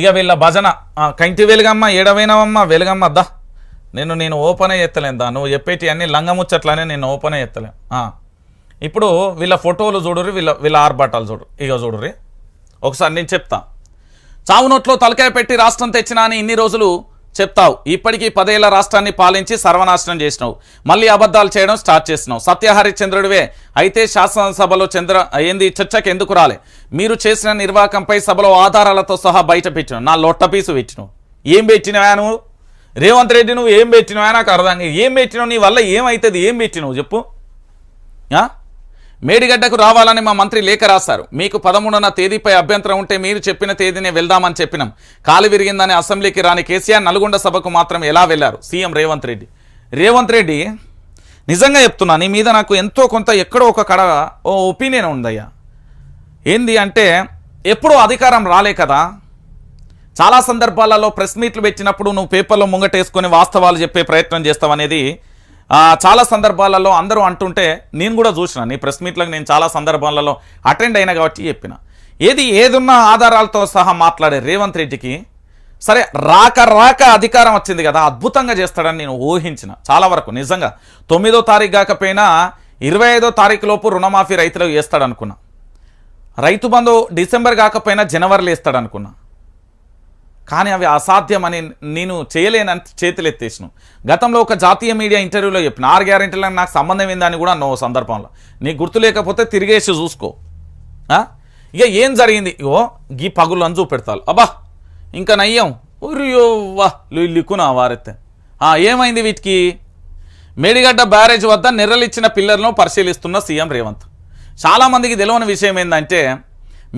ఇక వీళ్ళ భజన కంటి వెలుగమ్మ ఏడవైనవమ్మ వెలుగమ్మ దా. నేను నేను ఓపెన్ ఎత్తలేను దా. నువ్వు చెప్పేటి అన్ని లంగముచ్చట్లనే నేను ఓపెన్ ఎత్తలేను. ఇప్పుడు వీళ్ళ ఫోటోలు చూడుర్రి వీళ్ళ వీళ్ళ ఆర్భాటాలు చూడు ఇక చూడుర్రి. ఒకసారి నేను చెప్తా. చావు నోట్లో తలకాయ పెట్టి రాష్ట్రం తెచ్చినా అని ఇన్ని రోజులు చెప్తావు. ఇప్పటికీ పదేళ్ళ రాష్ట్రాన్ని పాలించి సర్వనాశనం చేసినావు. మళ్ళీ అబద్ధాలు చేయడం స్టార్ట్ చేసినావు. సత్యహరిశ్చంద్రుడివే అయితే శాసనసభలో చంద్ర ఏంది చర్చకి ఎందుకు రాలే? మీరు చేసిన నిర్వాహకంపై సభలో ఆధారాలతో సహా బయట పెట్టినావు. నా లొట్ట పీసు పెట్టినావు. ఏం పెట్టినవా నువ్వు? రేవంత్ రెడ్డి నువ్వు ఏం పెట్టినవా? నాకు అర్థం ఏం పెట్టినావు? నీ వల్ల ఏమవుతుంది ఏం పెట్టినావు? చెప్పు. మేడిగడ్డకు రావాలని మా మంత్రి లేఖ రాశారు. మీకు పదమూడున తేదీపై అభ్యంతరం ఉంటే మీరు చెప్పిన తేదీనే వెళ్దామని చెప్పినాం. కాలు విరిగిందని అసెంబ్లీకి రాని కేసీఆర్ నల్గొండ సభకు మాత్రం ఎలా వెళ్ళారు సీఎం రేవంత్ రెడ్డి. రేవంత్ రెడ్డి నిజంగా చెప్తున్నా నీ మీద నాకు ఎంతో కొంత ఎక్కడో ఒక కడ ఓ ఒపీనియన్ ఉందయ్యా. ఏంది అంటే ఎప్పుడూ అధికారం రాలే కదా. చాలా సందర్భాలలో ప్రెస్ మీట్లు పెట్టినప్పుడు నువ్వు పేపర్లో ముంగటేసుకొని వాస్తవాలు చెప్పే ప్రయత్నం చేస్తావనేది అనేది చాలా సందర్భాలలో అందరూ అంటుంటే నేను కూడా చూసిన నీ ప్రెస్ మీట్లకు నేను చాలా సందర్భాలలో అటెండ్ అయినా కాబట్టి చెప్పిన. ఏది ఏదున్న ఆధారాలతో సహా మాట్లాడే రేవంత్ రెడ్డికి సరే రాక రాక అధికారం వచ్చింది కదా అద్భుతంగా చేస్తాడని నేను ఊహించిన. చాలా వరకు నిజంగా. తొమ్మిదో తారీఖు కాకపోయినా ఇరవై ఐదో తారీఖు లోపు రుణమాఫీ రైతులకు వేస్తాడనుకున్నా రైతు బంధు డిసెంబర్ కాకపోయినా జనవరిలో వేస్తాడనుకున్నా. కానీ అవి అసాధ్యమని నేను చేయలేనని చేతులు ఎత్తేసాను గతంలో ఒక జాతీయ మీడియా ఇంటర్వ్యూలో చెప్పిన ఆరు గ్యారెంటీలకు నాకు సంబంధం ఏందని కూడా నో సందర్భంలో. నీకు గుర్తు లేకపోతే తిరిగేసి చూసుకో. ఇక ఏం జరిగింది? ఇగో గీ పగులు అని చూపెడతారు. అబ్బా ఇంకా నయ్యం. ఉరియో వా లిక్కునా వారెత్తే. ఏమైంది వీటికి? మేడిగడ్డ బ్యారేజ్ వద్ద నిర్రలిచ్చిన పిల్లర్లను పరిశీలిస్తున్న సీఎం రేవంత్. చాలామందికి తెలియని విషయం ఏంటంటే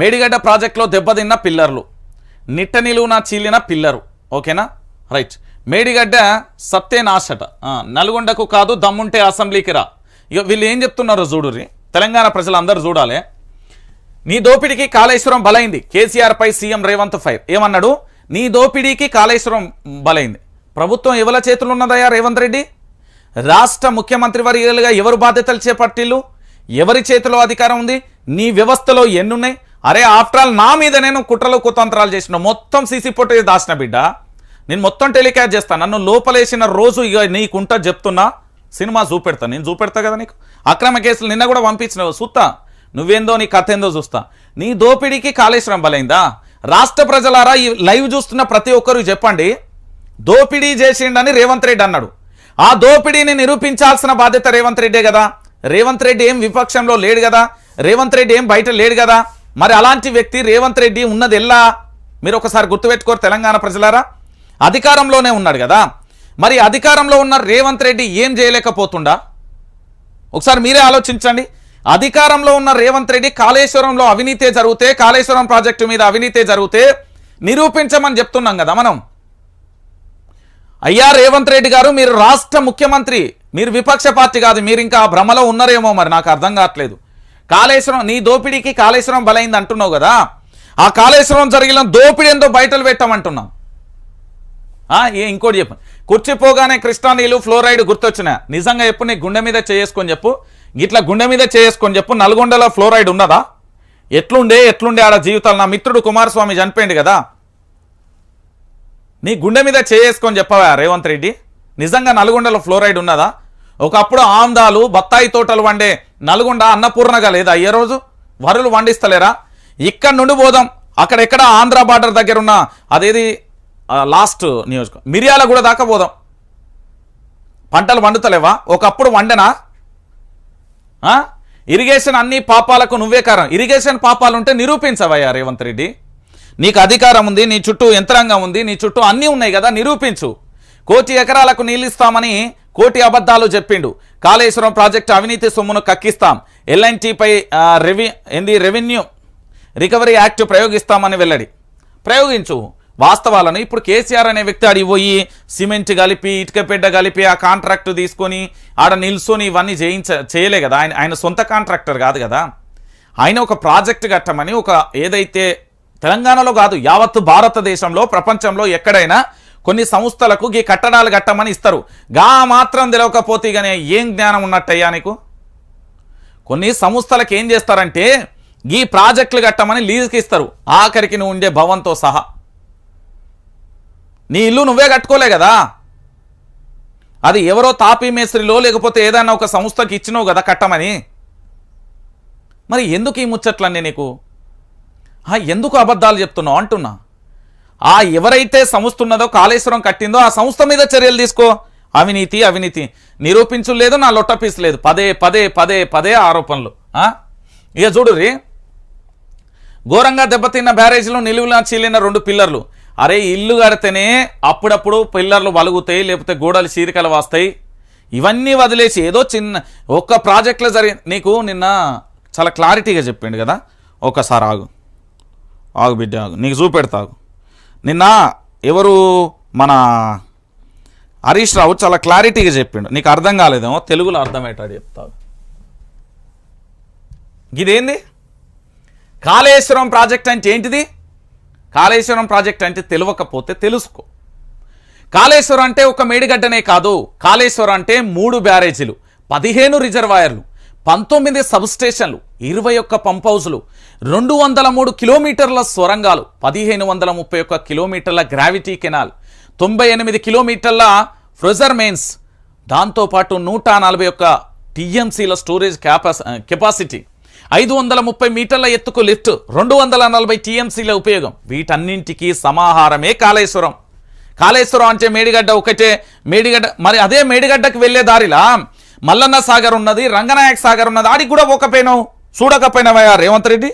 మేడిగడ్డ ప్రాజెక్టులో దెబ్బతిన్న పిల్లర్లు. నిట్ట నిలువున చీలిన పిల్లరు. ఓకేనా? రైట్. మేడిగడ్డ సత్యనాశట నల్గొండకు కాదు దమ్ముంటే అసెంబ్లీకి రా. ఇక వీళ్ళు ఏం చెప్తున్నారో చూడుర్రి తెలంగాణ ప్రజలందరూ చూడాలి. నీ దోపిడీకి కాళేశ్వరం బలైంది. కేసీఆర్పై సీఎం రేవంత్ ఫైర్. ఏమన్నాడు? నీ దోపిడీకి కాళేశ్వరం బలైంది. ప్రభుత్వం ఎవరి చేతులు ఉన్నదయ్యా రేవంత్ రెడ్డి? రాష్ట్ర ముఖ్యమంత్రి వర్యులుగా ఎవరు బాధ్యతలు చేపట్టిల్లు? ఎవరి చేతిలో అధికారం ఉంది? నీ వ్యవస్థలో ఎన్నున్నాయి? అరే ఆఫ్టర్ ఆల్ నా మీద నేను కుట్రలు కుతంత్రాలు చేసిన మొత్తం సీసీ ఫోటో దాచిన బిడ్డ. నేను మొత్తం టెలికాస్ట్ చేస్తాను నన్ను లోపలేసిన రోజు ఇక నీకుంటా చెప్తున్నా సినిమా చూపెడతా. నేను చూపెడతా కదా నీకు? అక్రమ కేసులు నిన్న కూడా పంపించినావు. చూస్తా నువ్వేందో నీ కథ ఏందో చూస్తా. నీ దోపిడీకి కాళేశ్వరం బలైందా? రాష్ట్ర ప్రజలారా ఈ లైవ్ చూస్తున్న ప్రతి ఒక్కరు చెప్పండి. దోపిడీ చేసిండని రేవంత్ రెడ్డి అన్నాడు. ఆ దోపిడీని నిరూపించాల్సిన బాధ్యత రేవంత్ రెడ్డే కదా. రేవంత్ రెడ్డి ఏం విపక్షంలో లేడు కదా. రేవంత్ రెడ్డి ఏం బయట లేడు కదా. మరి అలాంటి వ్యక్తి రేవంత్ రెడ్డి ఉన్నది ఎల్లా మీరు ఒకసారి గుర్తుపెట్టుకోరు తెలంగాణ ప్రజలారా? అధికారంలోనే ఉన్నాడు కదా. మరి అధికారంలో ఉన్న రేవంత్ రెడ్డి ఏం చేయలేకపోతుండా? ఒకసారి మీరే ఆలోచించండి. అధికారంలో ఉన్న రేవంత్ రెడ్డి కాళేశ్వరంలో అవినీతే జరిగితే కాళేశ్వరం ప్రాజెక్టు మీద అవినీతే జరిగితే నిరూపించమని చెప్తున్నాం కదా మనం. అయ్యా రేవంత్ రెడ్డి గారు మీరు రాష్ట్ర ముఖ్యమంత్రి మీరు విపక్ష పార్టీ కాదు మీరు ఇంకా భ్రమలో ఉన్నారేమో మరి నాకు అర్థం కావట్లేదు. కాళేశ్వరం నీ దోపిడీకి కాళేశ్వరం బలైంది అంటున్నావు కదా. ఆ కాళేశ్వరం జరిగిన దోపిడీ ఎంతో బయటలు పెట్టామంటున్నాం. ఏ ఇంకోటి చెప్పు. కూర్చిపోగానే కృష్ణా నీళ్ళు ఫ్లోరైడ్ గుర్తొచ్చిన. నిజంగా చెప్పు నీ గుండె మీద చేసుకొని చెప్పు. ఇట్లా గుండె మీద చేసుకొని చెప్పు నల్గొండలో ఫ్లోరైడ్ ఉన్నదా? ఎట్లుండే ఎట్లుండే ఆడ జీవితాలు? నా మిత్రుడు కుమారస్వామి చనిపోయింది కదా. నీ గుండె మీద చేసుకొని చెప్పవా రేవంత్ రెడ్డి? నిజంగా నల్గొండలో ఫ్లోరైడ్ ఉన్నదా? ఒకప్పుడు ఆందాలు బత్తాయి తోటలు వండే నల్గొండ అన్నపూర్ణగా లేదా అయ్యే రోజు? వరులు వండిస్తలేరా? ఇక్కడ నుండి పోదాం. అక్కడెక్కడ ఆంధ్ర బార్డర్ దగ్గర ఉన్న అదేది లాస్ట్ నియోజకం మిరియాల కూడా దాకా పోదాం. పంటలు వండుతలేవా? ఒకప్పుడు వండెనా? ఇరిగేషన్ అన్ని పాపాలకు నువ్వే కారణం. ఇరిగేషన్ పాపాలు ఉంటే నిరూపించవయ్యా రేవంత్ రెడ్డి. నీకు అధికారం ఉంది నీ చుట్టూ యంత్రాంగం ఉంది నీ చుట్టూ అన్నీ ఉన్నాయి కదా నిరూపించు. కోటి ఎకరాలకు నీళ్ళు ఇస్తామని కోటి అబద్ధాలు చెప్పిండు. కాళేశ్వరం ప్రాజెక్టు అవినీతి సొమ్మును కక్కిస్తాం. ఎల్ఎన్టీపై రెవి ఏంది రెవెన్యూ రికవరీ యాక్ట్ ప్రయోగిస్తామని వెల్లడి. ప్రయోగించు. వాస్తవాలను ఇప్పుడు కేసీఆర్ అనే వ్యక్తి ఆడి పోయి సిమెంట్ కలిపి ఇటుక పెడ్డ కలిపి ఆ కాంట్రాక్ట్ తీసుకొని ఆడ నిల్సొని ఇవన్నీ చేయించ చేయలే కదా. ఆయన ఆయన సొంత కాంట్రాక్టర్ కాదు కదా. ఆయన ఒక ప్రాజెక్ట్ కట్టమని ఒక ఏదైతే తెలంగాణలో కాదు యావత్తు భారతదేశంలో ప్రపంచంలో ఎక్కడైనా కొన్ని సంస్థలకు ఈ కట్టడాలు కట్టమని ఇస్తారు. గా మాత్రం తెలవకపోతే కానీ ఏం జ్ఞానం ఉన్నట్టయ్యా నీకు? కొన్ని సంస్థలకు ఏం చేస్తారంటే ఈ ప్రాజెక్టులు కట్టమని లీజుకి ఇస్తారు. ఆఖరికి నువ్వు ఉండే భవంతో సహా. నీ ఇల్లు నువ్వే కట్టుకోలే కదా? అది ఎవరో తాపీ మేస్త్రిలో లేకపోతే ఏదైనా ఒక సంస్థకి ఇచ్చినావు కదా కట్టమని? మరి ఎందుకు ఈ ముచ్చట్లన్నీ నీకు? ఎందుకు అబద్ధాలు చెప్తున్నావు? అంటున్నా. ఆ ఎవరైతే సంస్థ ఉన్నదో కాళేశ్వరం కట్టిందో ఆ సంస్థ మీద చర్యలు తీసుకో. అవినీతి అవినీతి. నిరూపించలేదు నా లొట్టపీస్ లేదు. పదే పదే పదే పదే ఆరోపణలు. ఇక చూడుర్రి ఘోరంగా దెబ్బతిన్న బ్యారేజ్లో నిలువులా చీలిన రెండు పిల్లర్లు. అరే ఇల్లు కడితేనే అప్పుడప్పుడు పిల్లర్లు వలుగుతాయి లేకపోతే గోడలు చీరికలు వస్తాయి. ఇవన్నీ వదిలేసి ఏదో చిన్న ఒక్క ప్రాజెక్ట్లో జరిగి నీకు నిన్న చాలా క్లారిటీగా చెప్పిండు కదా? ఒకసారి ఆగు. ఆగు బిడ్డ ఆగు. నీకు చూపెడతాగు నిన్న ఎవరు మన హరీష్ రావు చాలా క్లారిటీగా చెప్పిండు. నీకు అర్థం కాలేదేమో తెలుగులో అర్థమయ్యేటాడు చెప్తావు. ఇదేంది? కాళేశ్వరం ప్రాజెక్ట్ అంటే ఏంటిది? కాళేశ్వరం ప్రాజెక్ట్ అంటే తెలియకపోతే తెలుసుకో. కాళేశ్వరం అంటే ఒక మేడిగడ్డనే కాదు కాళేశ్వరం అంటే మూడు బ్యారేజీలు పదిహేను రిజర్వాయర్లు. పంతొమ్మిది సబ్స్టేషన్లు ఇరవై ఒక్క పంప్ హౌజులు రెండు వందల మూడు కిలోమీటర్ల సొరంగాలు పదిహేను వందల ముప్పై ఒక్క కిలోమీటర్ల గ్రావిటీ కెనాల్ తొంభై ఎనిమిది కిలోమీటర్ల ఫ్రెజర్ మెయిన్స్ దాంతోపాటు నూట నలభై ఒక్క టీఎంసీల స్టోరేజ్ క్యాపాస్ కెపాసిటీ ఐదు వందల ముప్పై మీటర్ల ఎత్తుకు లిఫ్ట్ రెండు వందల నలభై టీఎంసీల ఉపయోగం. వీటన్నింటికి సమాహారమే కాళేశ్వరం. కాళేశ్వరం అంటే మేడిగడ్డ ఒకటే మేడిగడ్డ మరి అదే మేడిగడ్డకు వెళ్ళే దారిలా? మల్లన్న సాగర్ ఉన్నది రంగనాయక సాగర్ ఉన్నది ఆడికి కూడా పోకపోయినావు. చూడకపోయినావయ్యా రేవంత్ రెడ్డి?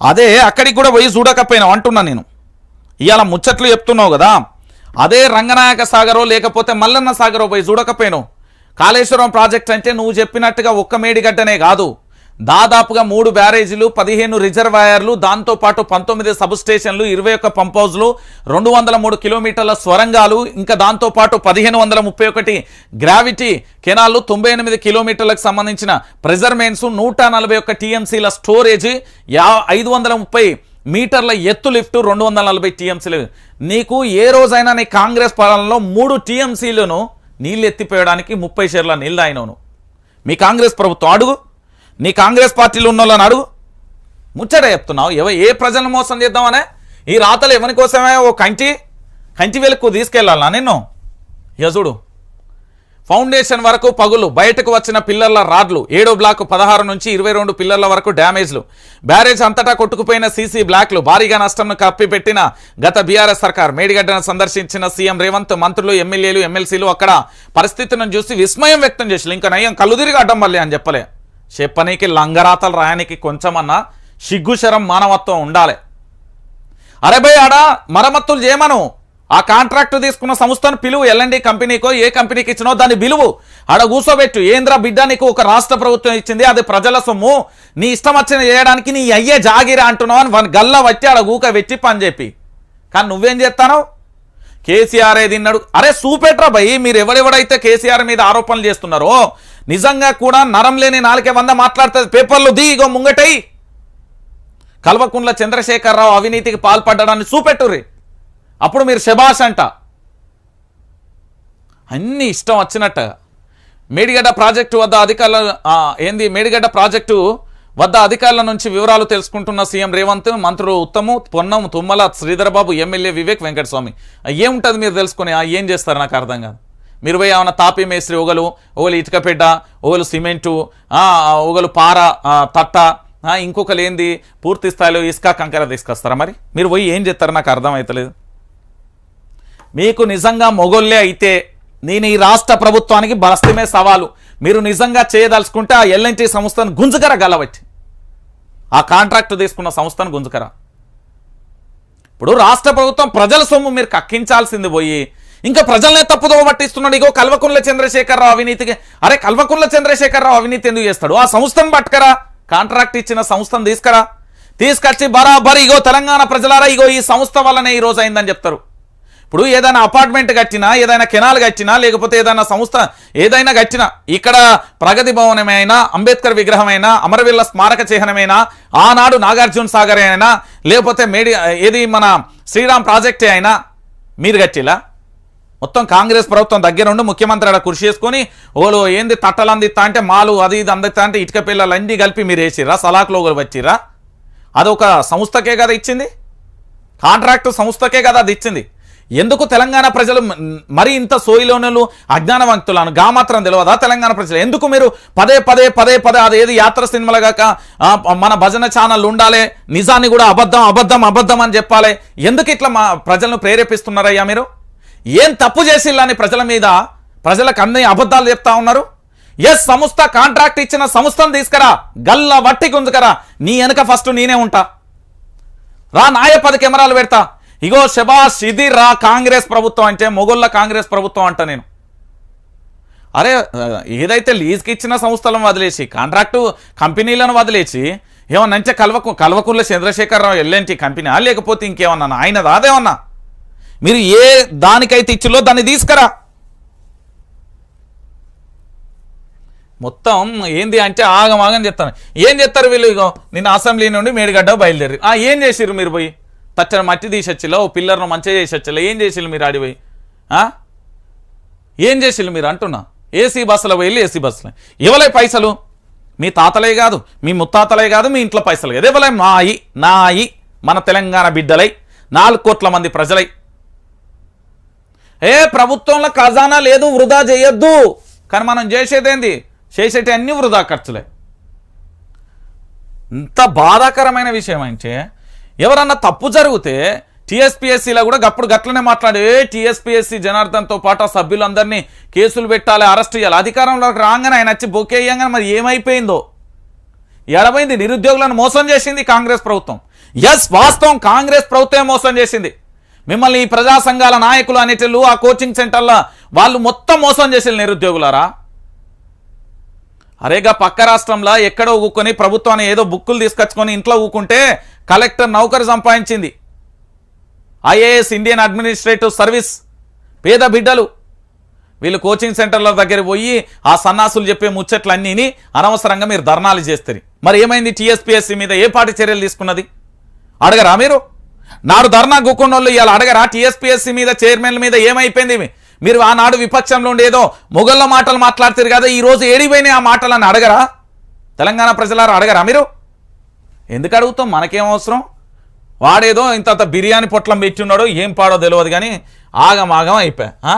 అదే అక్కడికి కూడా పోయి చూడకపోయినావు అంటున్నా నేను. ఇవాళ ముచ్చట్లు చెప్తున్నావు కదా. అదే రంగనాయక సాగరో లేకపోతే మల్లన్న సాగరో పోయి చూడకపోయినావు. కాళేశ్వరం ప్రాజెక్ట్ అంటే నువ్వు చెప్పినట్టుగా ఒక్క మేడిగడ్డనే కాదు. దాదాపుగా మూడు బ్యారేజీలు పదిహేను రిజర్వాయర్లు దాంతోపాటు పంతొమ్మిది సబ్ స్టేషన్లు ఇరవై ఒక్క పంపౌజ్లు రెండు వందల మూడు కిలోమీటర్ల స్వరంగాలు ఇంకా దాంతోపాటు పదిహేను వందల ముప్పై ఒకటి గ్రావిటీ కెనాల్లు తొంభై ఎనిమిది కిలోమీటర్లకు సంబంధించిన ప్రెజర్ మెయిన్స్ నూట నలభై ఒక్క టీఎంసీల స్టోరేజ్ యా ఐదు వందల ముప్పై మీటర్ల ఎత్తు లిఫ్ట్ రెండు వందల నలభై టీఎంసీలు. నీకు ఏ రోజైనా నీ కాంగ్రెస్ పాలనలో మూడు టీఎంసీలను నీళ్ళు ఎత్తిపోయడానికి ముప్పై షేర్ల నీళ్ళు అయినవును మీ కాంగ్రెస్ ప్రభుత్వం అడుగు. నీ కాంగ్రెస్ పార్టీలో ఉన్న వాళ్ళని అడుగు. ముచ్చట చెప్తున్నావు. ఎవ ఏ ప్రజలను మోసం చేద్దామనే? ఈ రాతలు ఎవరి కోసమే? ఓ కంచి కంటి వెలుక్కు తీసుకెళ్ళాలా నిన్ను? యజుడు ఫౌండేషన్ వరకు పగులు బయటకు వచ్చిన పిల్లర్ల రాడ్లు ఏడో బ్లాక్ పదహారు నుంచి ఇరవై రెండు పిల్లర్ల వరకు డ్యామేజ్లు బ్యారేజ్ అంతటా కొట్టుకుపోయిన సీసీ బ్లాక్లు భారీగా నష్టంను కప్పిపెట్టిన గత బీఆర్ఎస్ సర్కార్ మేడిగడ్డను సందర్శించిన సీఎం రేవంత్ మంత్రులు ఎమ్మెల్యేలు ఎమ్మెల్సీలు అక్కడ పరిస్థితులను చూసి విస్మయం వ్యక్తం చేసి ఇంకా నయం కళ్ళు తిరిగి అడ్డం అని చెప్పలే. చెప్పనీకి లంగరాతలు రాయనికి కొంచెమన్నా సిగ్గుశరం మానవత్వం ఉండాలి. అరే భయ్ ఆడ మరమ్మత్తులు చేయమను. ఆ కాంట్రాక్ట్ తీసుకున్న సంస్థను పిలువు ఎల్ఎండి కంపెనీకో ఏ కంపెనీకి ఇచ్చినో దాన్ని పిలువు ఆడ కూర్చోబెట్టు ఏంద్ర బిడ్డ నీకు ఒక రాష్ట్ర ప్రభుత్వం ఇచ్చింది అది ప్రజల సొమ్ము. నీ ఇష్టం వచ్చిన చేయడానికి నీ అయ్యే జాగిరా అంటున్నావు అని గల్ల వచ్చి ఆడ గూక వెచ్చి పని చెప్పి. కానీ నువ్వేం చేస్తాను కేసీఆర్ ఏ తిన్నాడు. అరే సూపెట్రా భయ్ మీరు ఎవరెవడైతే కేసీఆర్ మీద ఆరోపణలు చేస్తున్నారో నిజంగా కూడా నరం లేని నాలుకే వంద మాట్లాడుతుంది. పేపర్లు దిగో ముంగటై. కల్వకుండ్ల చంద్రశేఖరరావు అవినీతికి పాల్పడ్డాన్ని చూపెట్టుర్రి. అప్పుడు మీరు శభాష్ అంట. అన్ని ఇష్టం వచ్చినట్టు. మేడిగడ్డ ప్రాజెక్టు వద్ద అధికారుల ఏంది మేడిగడ్డ ప్రాజెక్టు వద్ద అధికారుల నుంచి వివరాలు తెలుసుకుంటున్న సీఎం రేవంత్ మంత్రులు ఉత్తము పొన్నం తుమ్మల శ్రీధరబాబు ఎమ్మెల్యే వివేక్ వెంకటస్వామి. ఏముంటుంది మీరు తెలుసుకొని ఏం చేస్తారు నాకు అర్థం కాదు. మీరు పోయి ఏమైనా తాపీ మేస్త్రి ఒకలు ఒకలు ఇటుకపెట్ట ఒకలు సిమెంటు ఒకలు పార తట్ట ఇంకొకరు ఏంది పూర్తి స్థాయిలో ఇసుక కంకర తీసుకొస్తారా మరి? మీరు పోయి ఏం చేస్తారు నాకు అర్థం అవుతలేదు మీకు నిజంగా మొగోళ్ళే అయితే నేను ఈ రాష్ట్ర ప్రభుత్వానికి బలస్తమే సవాలు. మీరు నిజంగా చేయదలుచుకుంటే ఆ ఎల్ఎన్టీ సంస్థను గుంజుకర గలవచ్చి ఆ కాంట్రాక్ట్ తీసుకున్న సంస్థను గుంజుకర. ఇప్పుడు రాష్ట్ర ప్రభుత్వం ప్రజల సొమ్ము మీరు కక్కించాల్సింది పోయి ఇంకా ప్రజలనే తప్పుదో పట్టిస్తున్నాడు. ఇగో కల్వకుంట్ల చంద్రశేఖరరావు అవినీతికి. అరే కల్వకుంట్ల చంద్రశేఖరరావు అవినీతి ఎందుకు చేస్తాడు? ఆ సంస్థను పట్టుకరా. కాంట్రాక్ట్ ఇచ్చిన సంస్థను తీసుకురా. తీసుకొచ్చి బరాబర్ ఇగో తెలంగాణ ప్రజలారా ఇగో ఈ సంస్థ వల్లనే ఈ రోజు అయిందని చెప్తారు. ఇప్పుడు ఏదైనా అపార్ట్మెంట్ కట్టినా ఏదైనా కెనాల్ కట్టినా లేకపోతే ఏదైనా సంస్థ ఏదైనా కట్టినా ఇక్కడ ప్రగతి భవనమైనా అంబేద్కర్ విగ్రహమైనా అమరవీళ్ళ స్మారక చిహ్నమైనా ఆనాడు నాగార్జున సాగర్ అయినా లేకపోతే మేడి ఏది మన శ్రీరామ్ ప్రాజెక్టే అయినా మీరు కట్టిలా? మొత్తం కాంగ్రెస్ ప్రభుత్వం దగ్గరుండి ముఖ్యమంత్రి అక్కడ కృషి చేసుకొని ఓలో ఏంది తట్టలు అందిస్తా అంటే మాలు అది ఇది అందిస్తా అంటే ఇటుక పిల్లలు అన్నీ కలిపి మీరు వేసిర్రా సలాక్ వచ్చిరా వచ్చిర్రా? అదొక సంస్థకే కదా ఇచ్చింది? కాంట్రాక్ట్ సంస్థకే కదా అది ఇచ్చింది? ఎందుకు తెలంగాణ ప్రజలు మరీ మరి ఇంత సోయిలోనలు అజ్ఞానవంతులను గా మాత్రం తెలియదా తెలంగాణ ప్రజలు? ఎందుకు మీరు పదే పదే పదే పదే అదేది యాత్ర సినిమాలు కాక మన భజన ఛానల్ ఉండాలి నిజాన్ని కూడా అబద్ధం అబద్ధం అబద్ధం అని చెప్పాలి? ఎందుకు ఇట్లా మా ప్రజలను ప్రేరేపిస్తున్నారయ్యా మీరు? ఏం తప్పు చేసిల్లని ప్రజల మీద? ప్రజలకు అన్ని అబద్ధాలు చెప్తా ఉన్నారు? ఎస్ సంస్థ కాంట్రాక్ట్ ఇచ్చిన సంస్థను తీసుకురా. గల్ల వట్టి గుంజుకరా. నీ వెనక ఫస్ట్ నేనే ఉంటా. రా నాయ పది కెమెరాలు పెడతా. ఇగో శబాష్ ఇది రా కాంగ్రెస్ ప్రభుత్వం అంటే మొగుళ్ళ కాంగ్రెస్ ప్రభుత్వం అంట నేను. అరే ఏదైతే లీజ్కి ఇచ్చిన సంస్థలను వదిలేసి కాంట్రాక్టు కంపెనీలను వదిలేసి ఏమన్నా అంటే కల్వకు Kalvakuntla Chandrashekar Rao L N T company లేకపోతే ఇంకేమన్నా ఆయనదా అదేమన్నా? మీరు ఏ దానికైతే ఇచ్చిలో దాన్ని తీసుకురా. మొత్తం ఏంది అంటే ఆగమాగం చెప్తాను. ఏం చేస్తారు వీళ్ళు ఇగో నిన్న అసెంబ్లీ నుండి మేడిగడ్డ బయలుదేరి. ఆ ఏం చేసిర్రు మీరు పోయి? తచ్చని మట్టి తీసొచ్చిలా ఓ పిల్లర్ను మంచిగా చేసొచ్చిలా ఏం చేసిల్లు మీరు ఆడిపోయి పోయి? ఏం చేసిల్లు మీరు అంటున్నా? ఏసీ బస్సులో పోయి ఏసీ బస్సులో. ఇవ్వలే పైసలు? మీ తాతలే కాదు మీ ముత్తాతలే కాదు మీ ఇంట్లో పైసలు కాదు. ఇవ్వలే నాయి నాయి మన తెలంగాణ బిడ్డలై నాలుగు కోట్ల మంది ప్రజలై ఏ ప్రభుత్వంలో ఖజానా లేదు వృధా చేయొద్దు. కానీ మనం చేసేదేంది చేసేటి అన్ని వృధా ఖర్చులే. ఇంత బాధాకరమైన విషయం అంటే ఎవరన్నా తప్పు జరిగితే టీఎస్పీఎస్సీలో కూడా గప్పుడు గట్లనే మాట్లాడే టీఎస్పీఎస్సీ జనార్దన్తో పాటు ఆ సభ్యులందరినీ కేసులు పెట్టాలి అరెస్ట్ చేయాలి అధికారంలోకి రాగానే ఆయన వచ్చి బొకేయంగానే మరి ఏమైపోయిందో? ఎడమైంది నిరుద్యోగులను మోసం చేసింది కాంగ్రెస్ ప్రభుత్వం. ఎస్ వాస్తవం కాంగ్రెస్ ప్రభుత్వం మోసం చేసింది. మిమ్మల్ని ఈ ప్రజా సంఘాల నాయకులు అనేటిళ్ళు ఆ కోచింగ్ సెంటర్ల వాళ్ళు మొత్తం మోసం చేసిన నిరుద్యోగులారా? అరేగా పక్క రాష్ట్రంలో ఎక్కడో ఊకొని ప్రభుత్వాన్ని ఏదో బుక్కులు తీసుకొచ్చుకొని ఇంట్లో ఊకుంటే కలెక్టర్ నౌకరు సంపాదించింది. ఐఏఎస్ ఇండియన్ అడ్మినిస్ట్రేటివ్ సర్వీస్ పేద బిడ్డలు. వీళ్ళు కోచింగ్ సెంటర్ల దగ్గర పోయి ఆ సన్నాసులు చెప్పే ముచ్చట్లన్నీ అనవసరంగా మీరు ధర్నాలు చేస్తారు. మరి ఏమైంది టీఎస్పీఎస్సీ మీద ఏ పాటి చర్యలు తీసుకున్నది? అడగరా మీరు? నాడు ధర్నా గుక్కున్నోళ్ళు ఇవాళ అడగరా టీఎస్పీఎస్సీ మీద చైర్మన్ల మీద ఏమైపోయింది? మీరు ఆనాడు విపక్షంలో ఉండేదో మొగళ్ళ మాటలు మాట్లాడుతారు కదా ఈరోజు ఏడిపోయినాయి ఆ మాటలను అడగరా? తెలంగాణ ప్రజలారా అడగరా మీరు? ఎందుకు అడుగుతాం? మనకేం అవసరం? వాడేదో ఇంత బిర్యానీ పొట్లం పెట్టున్నాడో ఏం పాడో తెలియదు కానీ ఆగం ఆగం అయిపోయా